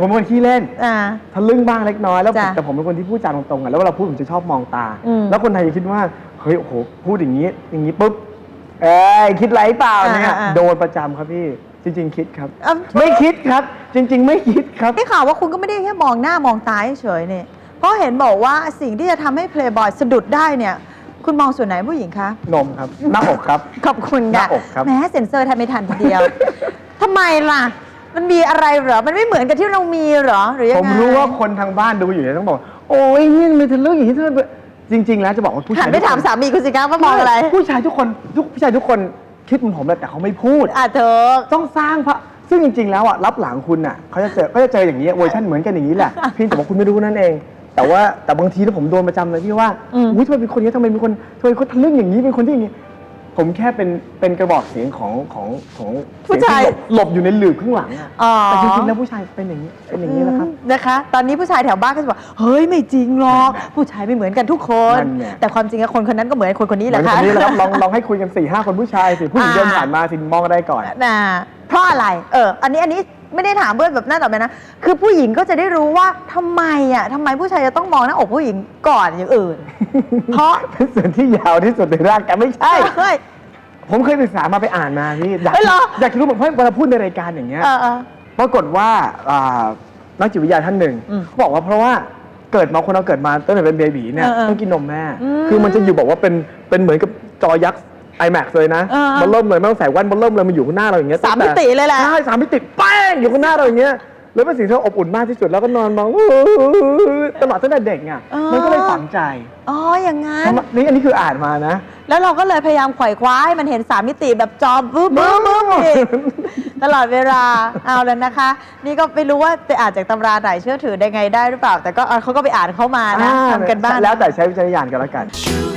ผมเป็นคนขี้เล่นอ่า ทะลึ่งบ้างเล็กน้อยแล้วผมจ้ะแต่ผมเป็นคนที่พูดจาตรงๆอะแล้วเวลาพูดผมจะชอบมองตา อืมแล้วคนไทยจะคิดว่าเฮ้ยโอ้โหพูดอย่างนี้ อย่างนี้ปุ๊บเอ้ยคิดไรเปล่าเนี่ยอ่าอ่าโดนประจำครับพี่จริง ๆ คิดครับ เอ้า ไม่คิดครับ จริง ๆ ไม่คิดครับ ได้ข่าวว่าคุณก็ไม่ได้แค่มองหน้ามองตาเฉยๆเนี่ย เพราะเห็นบอกว่าสิ่งที่จะทำให้เพลย์บอยสะดุดได้เนี่ย คุณมองส่วนไหนผู้หญิงคะ นมครับหน้าอกครับ ขอบคุณหน้าค่ะอกครับ แหม้เซ็นเซอร์แทบไม่ทันทีเดียว ทำไมล่ะ มันมีอะไรเหรอ มันไม่เหมือนกับที่เรามีเหรอ หรือยังผไง มรู้ว่าคนทางบ้านดูอยู่เนี่ยต้องบอก โอ้ยนี่มันทะลึ่งอย่างนี้ทำไมจริง ๆ แล้วจะบอกว่าผู้หัชานยไปถามทุกคนสามีคุณสิคะว่ามองอะไร ผู้ชายทุกคนทุกผู้ชายทุกคนคิดเหมือนผมแหละแต่เขาไม่พูด อะเธอ ต้องสร้างพระซึ่งจริง ๆ แล้วอะรับหลังคุณอะเขาจะเจอก็จะเจออย่างนี้เวอร์ชันเหมือนกันอย่างนี้แหละ เพียงแต่ว่าคุณไม่รู้นั่นเอง แต่ว่าแต่บางทีถ้าผมโดนประจำเลยที่ว่าอืม อุ้ยทำไมเป็นคนนี้ทำไมเป็นคนทำไมคนทะลึ่งอย่างนี้เป็นคนที่อย่างนี้ ผมแค่เป็นเป็นกระบอกเสียงของของของผู้ชาย เสีงที่หลบอยู่ในหลืบข้างหลังอะอ๋อ แต่จริงๆแล้วผู้ชายเป็นอย่างนี้เป็นอย่างนี้นะครับ อืมนะคะ ตอนนี้ผู้ชายแถวบ้านก็จะบอกเฮ้ยไม่จริงหรอกผู้ชายไม่เหมือนกันทุกคน นั่นไง แต่ความจริงอะคนคนนั้นก็เหมือนคนคนนี้แหเหมืละอนค่ะคนนี้แหละครับลองลองให้คุยกันสี่ห้าคนผู้ชายสิผู้หญิงอ่าเดินผ่านมาสิมองก็ได้ก่อนนะเพราะอะไรเอออันนี้อันนี้ ไม่ได้ถามเพื่อนแบบหน้าต่อไปนะ คือผู้หญิงก็จะได้รู้ว่าทำไมอะทำไมผู้ชายจะต้องมองหน้าอกผู้หญิงก่อนอย่างอื่น เพราะ เป็นส่วนที่ยาวที่สุดในร่างกายไม่ใช่ เฮ้ย ผมเคยศึกษามาไปอ่านมาพี่อยากเอ้ยเหรอ อยากจะรู้แบบเพราะเวลาพูดในรายการอย่างเงี้ย เออเออ ปรากฏว่าอ่านักจิตวิทยาท่านหนึ่งอืมเขาบอกว่าเพราะว่าเกิดมาคนเราเกิดมาตั้งแต่เป็นเบบีเนี่ยเออเออต้องกินนมแม่ อืมคือมันจะอยู่บอกว่าเป็นเป็นเหมือนกับจอยักษ์ iMac เลยนะเออมันเริ่มเลยไม่ต้องใส่แว่นมันเริ่มเลยมันอยู่ข้างหน้าเราอย่างเงี้ยสามงมิติเลยแหละ ใช่สามมิติแป้งอยู่ข้างหน้าเราอย่างเงี้ยแล้วเป็นสิ่งที่เราอบอุ่นมากที่สุดแล้วก็นอนมองตลอดตั้งแต่เด็กอะเออมันก็เลยฝังใจอ๋ออย่างงั้นนี่อันนี้คืออ่านมานะ แล้วเราก็เลยพยายามไขว่คว้าให้มันเห็นสามมิติแบบจอบึ้มบึ้มบึ้มอีกตลอดเวลาเอาแล้วนะคะ นี่ก็ไม่รู้ว่าไปอ่านจากตำราไหนเชื่อถือได้ไงได้หรือเปล่า แต่ก็เออเขาก็ไปอ่านเข้ามานะทำกันบ้าน แล้วแต่ใช้วิจารณญาณกันแล้วกัน True